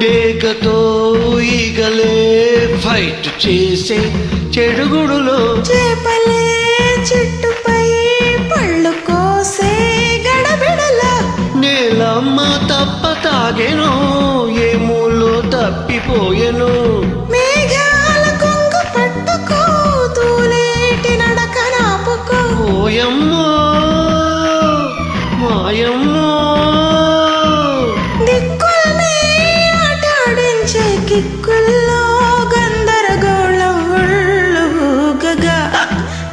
డేగతో ఈగలే fight చేసే చెడుగుడులో చేపలే చెట్టుపై పళ్ళు కోసే గడబిడల. నేలమ్మ తప్ప తాగెను ఏమూలో తప్పిపోయెను. ఆటాడించే కిక్కుల్లో గందరగోళం ఒళ్ళు ఊగగా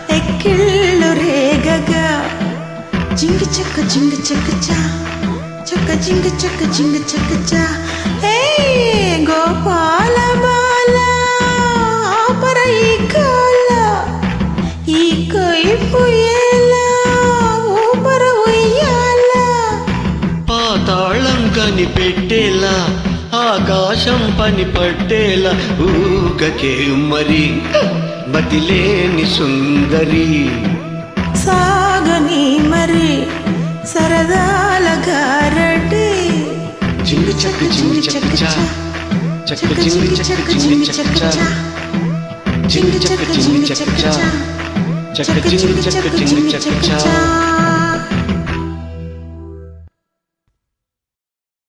ఎక్కిళ్ళు రేగగా. జింగి చెక్క జింగి చెక్క చా చెక్క జింగి చెక్క జింగి చెక్క చా. హే గోపాల బాల ఆపర ఈ కాల ఈ కైపు ఎలా ఊపర ఉయ్యాల. పాతాళం కనిపెట్టేలా ఆకాశం పని పట్టేలా ఊగకే మరి బతిలేని సుందరి. సాగని మరి సరదాల గారటి జింగి చక్క జింగి చక్క చక్క జింగి చక్క జింగి చక్క చా జింగి చక్క జింగి చక్క చక్క జింగి చక్క జింగి చక్క చా.